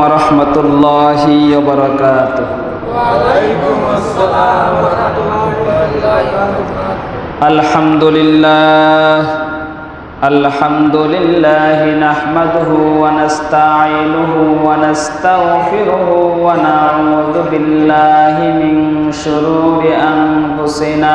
ورحمة الله وبركاته وعليكم السلام ورحمة الله وبركاته الحمد لله الحمد لله نحمده ونستعينه ونستغفره ونعوذ بالله من شرور أنفسنا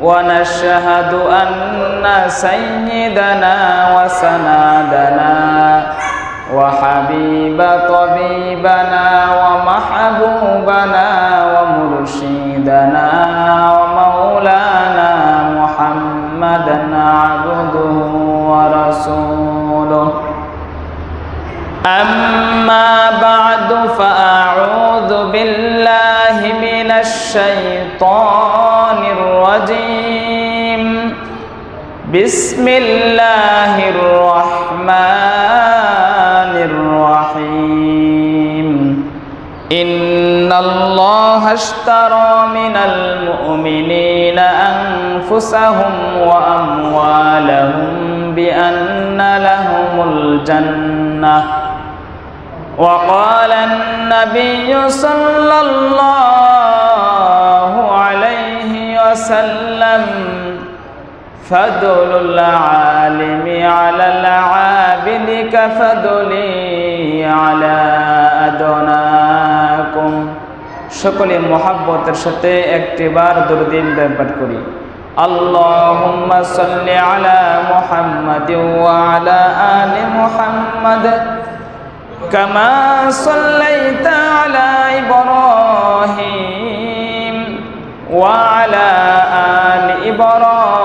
ونشهد أن سيدنا وسنادنا وحبيب طبيبنا ومحبوبنا ومرشدنا ومولانا محمدا عبده ورسوله. أما بعد فأعوذ بالله من الشيطان بسم الله الرحمن الرحيم إن الله اشترى من المؤمنين أنفسهم وأموالهم بأن لهم الجنة وقال النبي صلى الله عليه وسلم فضل العالم على العابد كفضلي على أدناكم সকলে মহাব্বতের সাথে একটিবার দুরদিন ব্যাপার করি اللهم صل على محمد وعلى آل محمد كما صليت على إبراهيم وعلى آل إبراهيم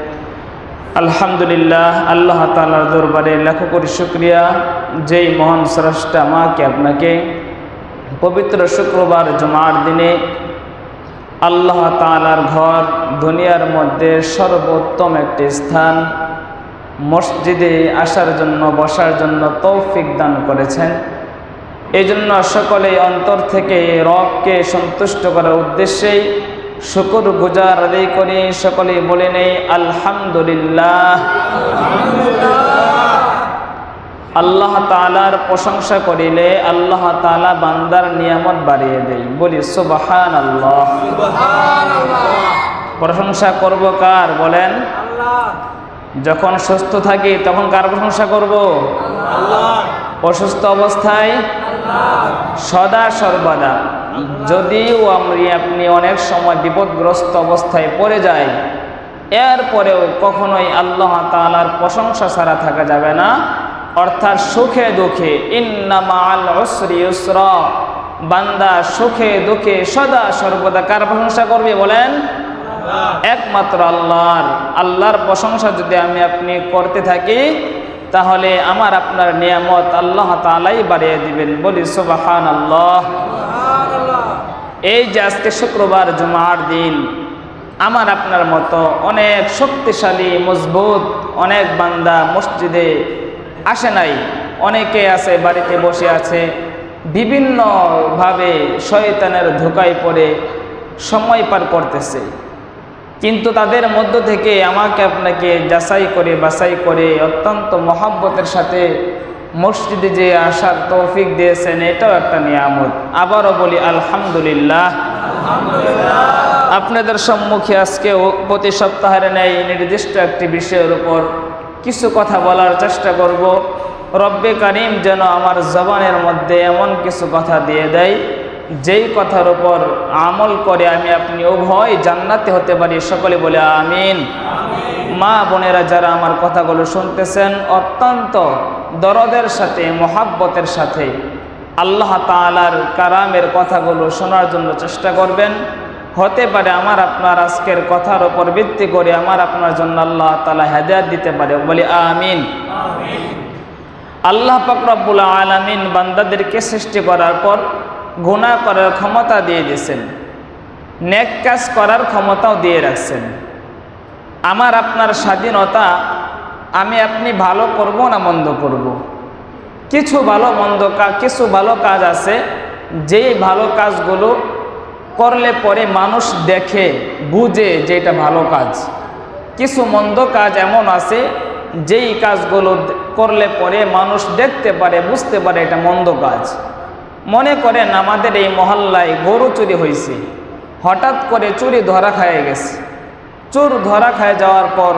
আলহামদুলিল্লাহ, আল্লাহ তালার দরবারে লাখো কোটি শুক্রিয়া। যেই মহান স্রষ্টা মাকে আপনাকে পবিত্র শুক্রবার জমার দিনে আল্লাহ তালার ঘর, দুনিয়ার মধ্যে সর্বোত্তম একটি স্থান, মসজিদে আসার জন্য, বসার জন্য তৌফিক দান করেছেন। এই জন্য সকলে অন্তর থেকে রবকে সন্তুষ্ট করার উদ্দেশ্যেই শুকুর গুজার আদায় করি সকলে বলে নেই আলহামদুলিল্লাহ। আল্লাহ তালার প্রশংসা করিলে আল্লাহ তালা বান্দার নিয়ামত বাড়িয়ে দেয়। বলি সুবাহান আল্লাহ প্রশংসা করব কার বলেন? যখন সুস্থ থাকি তখন কার প্রশংসা করব? অসুস্থ অবস্থায়? সদা সর্বদা। যদিও আমি আপনি অনেক সময় বিপদগ্রস্ত অবস্থায় পড়ে যায় এরপরেও কখনোই আল্লাহ তালার প্রশংসা ছাড়া থাকা যাবে না। অর্থাৎ সুখে দুঃখে উসরা বান্দা সুখে দুঃখে সদা সর্বদা কার প্রশংসা করবে বলেন? একমাত্র আল্লাহর। আল্লাহর প্রশংসা যদি আমি আপনি করতে থাকি, তাহলে আমার আপনার নিয়ামত আল্লাহ তালাই বাড়িয়ে দিবেন। বলি সুবাহান আল্লাহ এই যে আজকে শুক্রবার জুমার দিন, আমার আপনার মতো অনেক শক্তিশালী, মজবুত, অনেক বান্দা মসজিদে আসে নাই। অনেকে আছে, বাড়িতে বসে আছে। বিভিন্নভাবে শয়তানের ধোকায় পড়ে সময় পার করতেছে। কিন্তু তাদের মধ্য থেকে আমাকে আপনাকে যাচাই করে, বাছাই করে অত্যন্ত মহাব্বতের সাথে মসজিদে যে আসার তৌফিক দিয়েছেন এটাও একটা নিয়ামত। আবারও বলি আলহামদুলিল্লাহ। আপনাদের সম্মুখে আজকে প্রতি সপ্তাহের ন্যায় নির্দিষ্ট একটি বিষয়ের উপর কিছু কথা বলার চেষ্টা করব। রব্বে কারিম যেন আমার জবানের মধ্যে এমন কিছু কথা দিয়ে দেয় যেই কথার উপর আমল করে আমি আপনি উভয় জান্নাতে হতে পারি। সকলে বলে আমিন। মা বোনেরা যারা আমার কথাগুলো শুনতেছেন, অত্যন্ত দরদের সাথে, মহাব্বতের সাথে আল্লাহ তালার কারামের কথাগুলো শোনার জন্য চেষ্টা করবেন। হতে পারে আমার আপনার আজকের কথার উপর ভিত্তি করে আমার আপনার জন্য আল্লাহ তালা হেদায়াত দিতে পারে। বলি আমিন। আল্লাহ পাকরাবুল আলামিন বান্দাদেরকে সৃষ্টি করার পর গুনাহ করার ক্ষমতা দিয়ে দিয়েছেন। নেক কাজ করার ক্ষমতাও দিয়ে রাখছেন। আমার আপনার স্বাধীনতা আমি আপনি ভালো করব না মন্দ করব। কিছু ভালো মন্দ কাজ কিছু ভালো কাজ আছে, যেই ভালো কাজগুলো করলে পরে মানুষ দেখে, বুঝে যে এটা ভালো কাজ। কিছু মন্দ কাজ এমন আছে, যেই কাজগুলো করলে পরে মানুষ দেখতে পারে, বুঝতে পারে এটা মন্দ কাজ। মনে করেন আমাদের এই মহল্লায় গরু চুরি হয়েছে হঠাৎ করে চুরি ধরা খায় গেছে। চোর ধরা খায় যাওয়ার পর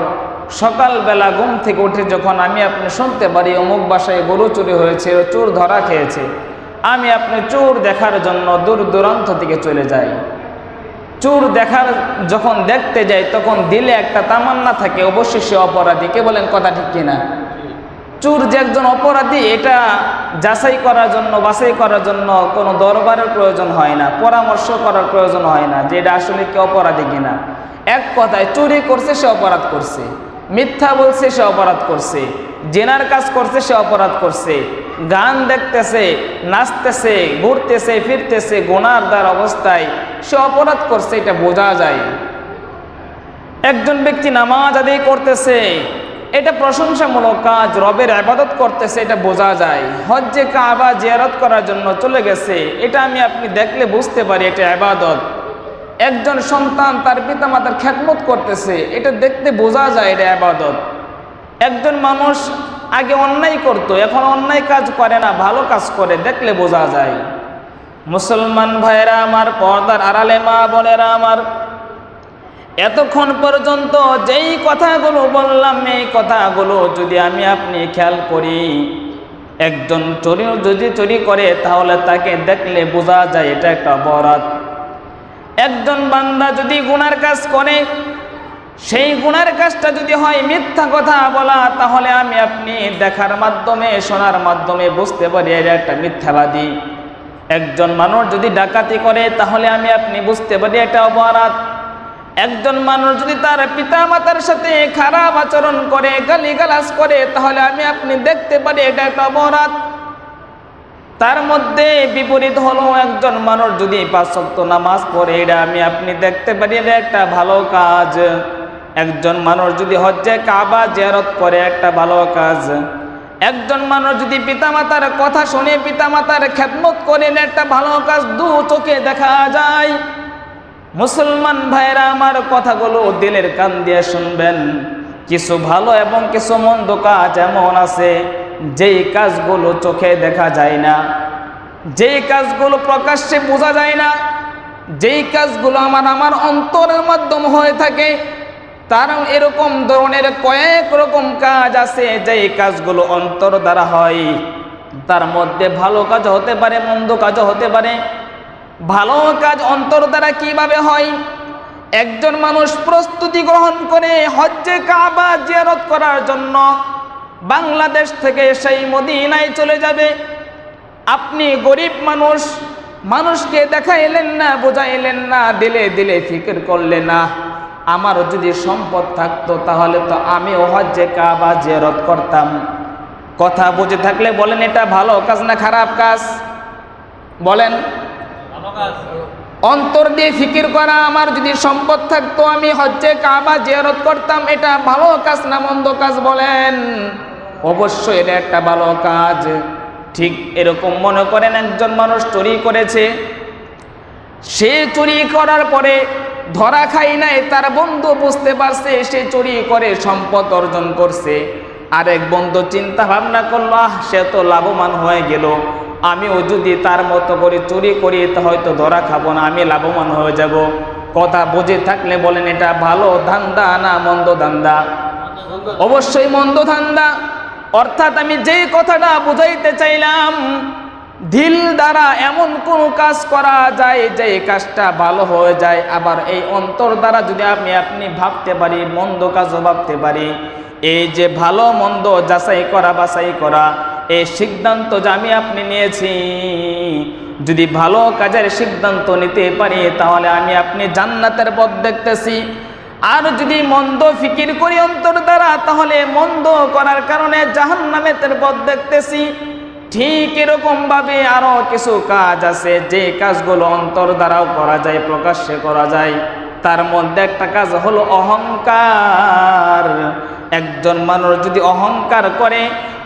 সকালবেলা ঘুম থেকে উঠে যখন আমি আপনি শুনতে পারি, অমুক বাসায় গরু চুরি হয়েছে, চোর ধরা খেয়েছে, আমি আপনি চোর দেখার জন্য দূর দূরান্ত থেকে চলে যাই। চোর দেখার যখন দেখতে যাই, তখন দিলে একটা তামান্না থাকে অবশ্যই সে অপরাধী। কে বলেন কথা ঠিক কিনা? চোর যে একজন অপরাধী, এটা যাচাই করার জন্য, বাছাই করার জন্য কোনো দরবারের প্রয়োজন হয় না, পরামর্শ করার প্রয়োজন হয় না যে এটা আসলে কি অপরাধী কিনা। এক কথায় চুরি করছে, সে অপরাধ করছে। মিথ্যা বলছে, সে অপরাধ করছে। জেনার কাজ করছে, সে অপরাধ করছে। গান দেখতেছে, নাচতেছে, ঘুরতেছে, ফিরতেছে গোনার দ্বার অবস্থায় সে অপরাধ করছে, এটা বোঝা যায়। একজন ব্যক্তি নামাজ আদি করতেছে, এটা প্রশংসামূলক কাজ, রবের আবাদত করতেছে, এটা বোঝা যায়। হজ্জে কাবা জিয়ারত করার জন্য চলে গেছে, এটা আমি আপনি দেখলে বুঝতে পারি, এটা আবাদত। একজন সন্তান তার পিতামাতার খ্যাতমত করতেছে, এটা দেখতে বোঝা যায় এটা আবাদত। একজন মানুষ আগে অন্যায় করত, এখন অন্যায় কাজ করে না, ভালো কাজ করে, দেখলে বোঝা যায়। মুসলমান ভাইয়েরা আমার পর্দার আড়ালে মা বোনেরা আমার, এতক্ষণ পর্যন্ত যেই কথাগুলো বললাম, এই কথাগুলো যদি আমি আপনি খেয়াল করি, একজন চুরি যদি চুরি করে, তাহলে তাকে দেখলে বোঝা যায় এটা একটা অপরাধ একজন বান্দা যদি গুনার কাজ করে, সেই গুনার কাজটা যদি হয় মিথ্যা কথা বলা, তাহলে আমি আপনি দেখার মাধ্যমে, শোনার মাধ্যমে বুঝতে পারি এটা একটা মিথ্যাবাদী। একজন মানুষ যদি ডাকাতি করে, তাহলে আমি আপনি বুঝতে পারি এটা অপরাধ। একজন মানুষ যদি তার পিতা মাতার সাথে খারাপ আচরণ করে, গালিগালাজ করে, তাহলে আমি আপনি দেখতে পারি এটা একটা অপরাধ। তার মধ্যে বিপরীত হলো একজন মানুষ যদি পাঁচ সপ্ত নামাজ পড়ে, এটা আমি আপনি দেখতে পারি এটা একটা ভালো কাজ। একজন মানুষ যদি হজ্জে কাবা জিয়ারত করে, একটা ভালো কাজ। একজন মানুষ যদি পিতামাতার কথা শুনে, পিতামাতার খেদমত করে এটা একটা ভালো কাজ দু চোখে দেখা যায়। মুসলমান ভাইরা আমার কথাগুলো দিলের কান দিয়ে শুনবেন। কিছু ভালো এবং কিছু মন্দ কাজ এমন আছে। যেই কাজগুলো চোখে দেখা যায় না, যেই কাজগুলো প্রকাশ্যে বোঝা যায় না, যেই কাজগুলো আমার আমার অন্তরের মাধ্যম হয়ে থাকে, তার এরকম ধরনের কয়েক রকম কাজ আছে যেই কাজগুলো অন্তর দ্বারা হয়। তার মধ্যে ভালো কাজ হতে পারে, মন্দ কাজও হতে পারে। ভালো কাজ অন্তর দ্বারা কীভাবে হয়? একজন মানুষ প্রস্তুতি গ্রহণ করে হজ্জে কাবা জিয়ারত করার জন্য বাংলাদেশ থেকে সেই মদিনায় চলে যাবে। আপনি গরিব মানুষ, মানুষকে দেখাইলেন না, বোঝাইলেন না, দিলে দিলে ফিকির করলেন না। আমারও যদি সম্পদ থাকতো, তাহলে তো আমিও হজ্জে কাবা জিয়ারত করতাম। কথা বুঝে থাকলে বলেন, এটা ভালো কাজ না খারাপ কাজ? বলেন। অন্তর দিয়ে ফিকির করা, আমার যদি সম্পদ থাকতো, আমি হচ্ছে কাবা জিয়ারত করতাম, এটা ভালো কাজ না মন্দ কাজ বলেন? অবশ্যই এটা একটা ভালো কাজ। ঠিক এরকম মনে করেন একজন মানুষ চুরি করেছে। সে চুরি করার পরে ধরা খাই নাই, তার বন্ধু বুঝতে পারছে, সে চুরি করে সম্পদ অর্জন করছে। আরেক বন্ধু চিন্তা ভাবনা করল সে তো লাভবান হয়ে গেল। আমিও যদি তার মতো করে চুরি করি হয়তো ধরা খাব না, আমি লাভবান হয়ে যাব। কথা বুঝে থাকলে বলেন, এটা ভালো ধান্দা না মন্দ ধান্দা? অবশ্যই মন্দ ধান্দা। অর্থাৎ আমি যেই কথাটা বুঝাইতে চাইলাম, ঢিল দ্বারা এমন কোন কাজ করা যায় যে এই কাজটা ভালো হয়ে যায়। আবার এই অন্তর দ্বারা যদি আমি, আপনি ভাবতে পারি, মন্দ কাজও ভাবতে পারি, এই যে ভালো মন্দ যাচাই করা, বাছাই করা এই সিদ্ধান্ত যে আমি আপনি নিয়েছি। যদি ভালো কাজের সিদ্ধান্ত নিতে পারি, তাহলে আমি আপনি জান্নাতের পথ দেখতেছি। আর যদি মন্দ ফিকির করি অন্তর দ্বারা, তাহলে মন্দ করার কারণে জাহান্নামের পথ দেখতেছি। ঠিক এরকম ভাবে আরও কিছু কাজ আছে, যে কাজগুলো অন্তর দ্বারাও করা যায়, প্রকাশ্যে করা যায়। তার মধ্যে একটা কাজ হলো অহংকার। একজন মানুষ যদি অহংকার করে,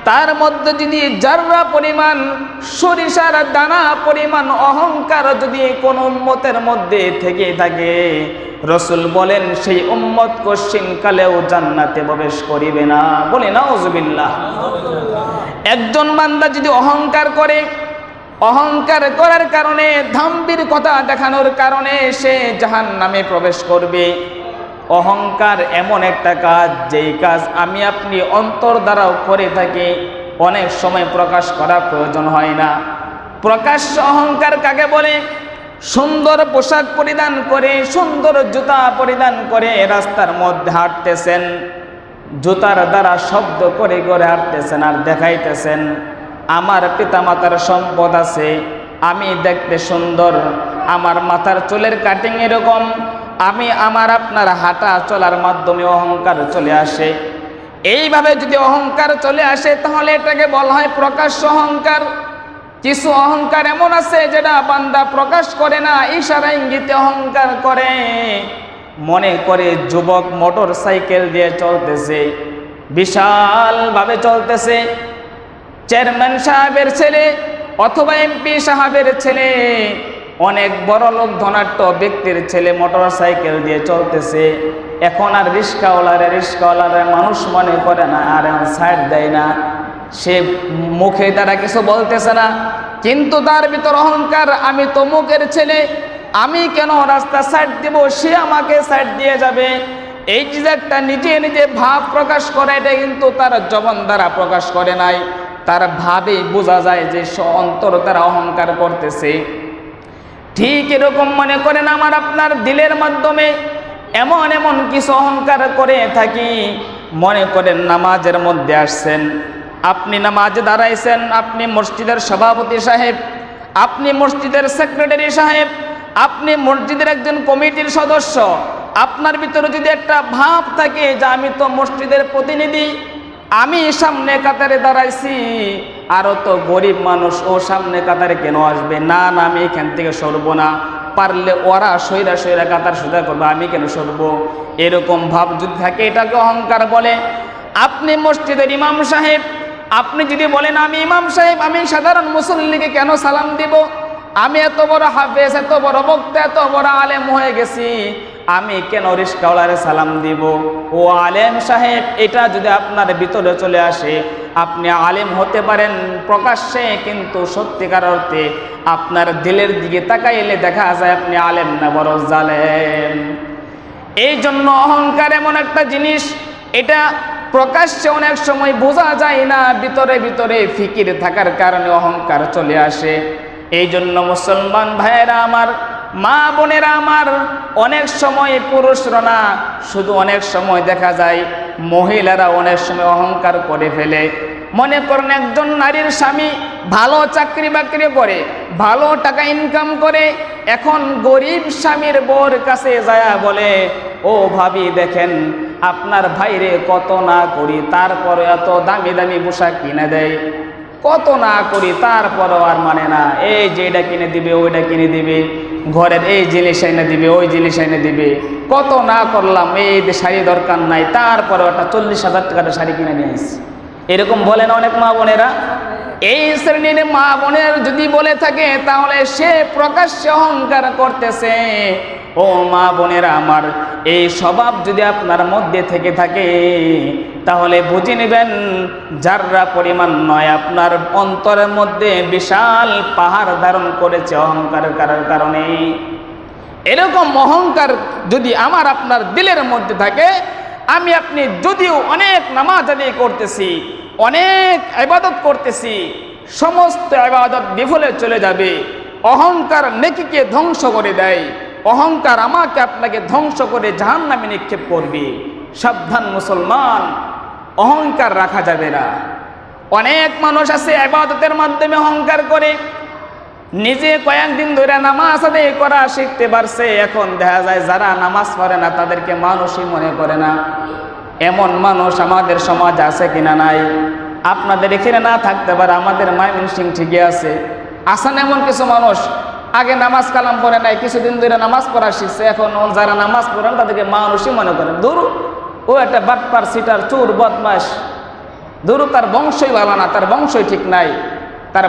তার মধ্যে যদি যার্রা পরিমাণ, সরিষার দানা পরিমাণ, অহংকার যদি কোন উম্মতের মধ্যে থেকে থাকে, রসুল বলেন, সেই উম্মত কশ্চিন কালেও জান্নাতে প্রবেশ করিবে না। বলে না ওজুবিল্লাহ একজন বান্দা যদি অহংকার করে, অহংকার করার কারণে, ধাম্বির কথা দেখানোর কারণে সে জাহান নামে প্রবেশ করবে। অহংকার এমন একটা কাজ, যেই কাজ আমি আপনি অন্তর দ্বারাও করে থাকি, অনেক সময় প্রকাশ করা প্রয়োজন হয় না। প্রকাশ্য অহংকার কাকে বলে? সুন্দর পোশাক পরিধান করে, সুন্দর জুতা পরিধান করে রাস্তার মধ্যে হাঁটতেছেন। জুতার দ্বারা শব্দ করে করে হাঁটতেছেন আর দেখাইতেছেন, আমার পিতামাতার সম্পদ আছে, আমি দেখতে সুন্দর, আমার মাথার চুলের কাটিং এরকম আমি আমার আপনার হাঁটা চলার মাধ্যমে অহংকার চলে আসে। এইভাবে যদি অহংকার চলে আসে, তাহলে এটাকে বলা হয় প্রকাশ্য অহংকার। কিছু অহংকার এমন আছে যেটা বান্দা প্রকাশ করে না, ইশারা ইঙ্গিতে অহংকার করে। মনে করে যুবক মোটর সাইকেল দিয়ে চলতেছে, বিশালভাবে চলতেছে। চেয়ারম্যান সাহেবের ছেলে অথবা এমপি সাহেবের ছেলে অনেক বড় লোক ধনাট্য ব্যক্তির ছেলে মোটর সাইকেল দিয়ে চলতেছে। এখন আর রিস্কাওয়ালারে রিস্কাওয়ালারে মানুষ মনে করে না, আর এখন সাইড দেয় না। সে মুখে তারা কিছু বলতেছে না, কিন্তু তার ভিতর অহংকার, আমি তো মুখের ছেলে, আমি কেন রাস্তা সাইড দিব? সে আমাকে সাইড দিয়ে যাবে। এই যে একটা নিজে নিজে ভাব প্রকাশ করে, এটা কিন্তু তার জবন দ্বারা প্রকাশ করে নাই। তার ভাবেই বোঝা যায় যে অন্তর তারা অহংকার করতেছে। ঠিক এরকম মনে করেন আমার আপনার দিলের মাধ্যমে এমন এমন কিছু অহংকার করে থাকি। মনে করেন নামাজের মধ্যে আসছেন, আপনি নামাজে দাঁড়াইছেন, আপনি মসজিদের সভাপতি সাহেব, আপনি মসজিদের সেক্রেটারি সাহেব, আপনি মসজিদের একজন কমিটির সদস্য, আপনার ভিতরে যদি একটা ভাব থাকে যে আমি তো মসজিদের প্রতিনিধি, আমি সামনে কাতারে দাঁড়াইছি আরও তো গরিব মানুষ ও সামনে কাতারে কেন আসবে? না না, আমি এখান থেকে সরবো না। পারলে ওরা সৈরা সৈরা কাতার সোজা করবে, আমি কেন সরবো? এরকম ভাব যদি থাকে, এটাকে অহংকার বলে। আপনি মসজিদের ইমাম সাহেব, আপনি যদি বলেন, আমি ইমাম সাহেব, আমি সাধারণ মুসল্লিকে কেন সালাম দিব? আমি এত বড় হাফেজ, এত বড় বক্তা, এত বড় আলেম হয়ে গেছি। আমি কেন রিস্কাওয়ালারে সালাম দিব? ও আলেম সাহেব, এটা যদি আপনার ভিতরে চলে আসে আপনি আলেম হতে পারেন প্রকাশ্যে, কিন্তু সত্যিকার অর্থে আপনার দিলের দিকে তাকাইলে দেখা যায় আপনি আলেম না বড় জালেম। এই জন্য অহংকার এমন একটা জিনিস, এটা প্রকাশ্যে অনেক সময় বোঝা যায় না, ভিতরে ভিতরে ফিকির থাকার কারণে অহংকার চলে আসে। এই জন্য মুসলমান ভাইয়েরা আমার, মা বোনেরা আমার, অনেক সময় পুরুষরা না, শুধু অনেক সময় দেখা যায় মহিলারা অনেক সময় অহংকার করে ফেলে। মনে করেন একজন নারীর স্বামী ভালো চাকরি বাকরি করে, ভালো টাকা ইনকাম করে, এখন গরিব স্বামীর বোর কাছে যায়া বলে, ও ভাবি দেখেন, আপনার ভাইরে কত না করি, তারপরে এত দামি দামি পোশাক কিনে দেয়। কত না করি, তারপরও আর মানে না। এই যে এটা কিনে দিবে, ওইটা কিনে দিবে। ঘরের এই জিনিস এনে দিবে, ওই জিনিস এনে দিবে। কত না করলাম, এই শাড়ি দরকার নাই, তারপরেও একটা চল্লিশ হাজার টাকার শাড়ি কিনে নিয়ে আসছি এরকম বলে না অনেক মা বোনেরা। এই শ্রেণির মা বোনের যদি বলে থাকে, তাহলে সে প্রকাশ্যে অহংকার করতেছে। ও মা বোনেরা আমার, এই স্বভাব যদি আপনার মধ্যে থেকে থাকে, তাহলে বুঝে নেবেন, যাররা পরিমাণ নয়, আপনার অন্তরের মধ্যে বিশাল পাহাড় ধারণ করেছে অহংকার করার কারণে এরকম অহংকার যদি আমার আপনার দিলের মধ্যে থাকে আমি আপনি যদিও অনেক নামাজ আদায় করতেছি, অনেক ইবাদত করতেছি, সমস্ত আবাদত বিফলে চলে যাবে। অহংকার নেকিকে ধ্বংস করে দেয়। অহংকার আমাকে আপনাকে ধ্বংস করে জাহান নামে নিক্ষেপ করবে। সাবধান মুসলমান, অহংকার রাখা যাবে না। অনেক মানুষ আছে আবাদতের মাধ্যমে অহংকার করে নিজে কয়েকদিন ধরে নামাজ আদায় করা শিখতে পারছে, এখন দেখা যায় যারা নামাজ পড়ে না, তাদেরকে মানুষই মনে করে না। এমন মানুষ আমাদের সমাজ আছে কিনা নাই? আপনাদের এখানে না থাকতে পারে, আমাদের মাইমিন সিং ঠিকই আছে। আসান এমন কিছু মানুষ? আগে নামাজ কালাম পড়ে নাই, কিছুদিন ধরে নামাজ পড়া শিখছে, এখন যারা নামাজ পড়েন, তাদেরকে মানুষই মনে করে। দূর ও একটা বাটপার সিটার চোর বদমাস দূর তার বংশই ভালো না, তার বংশই ঠিক নাই। তার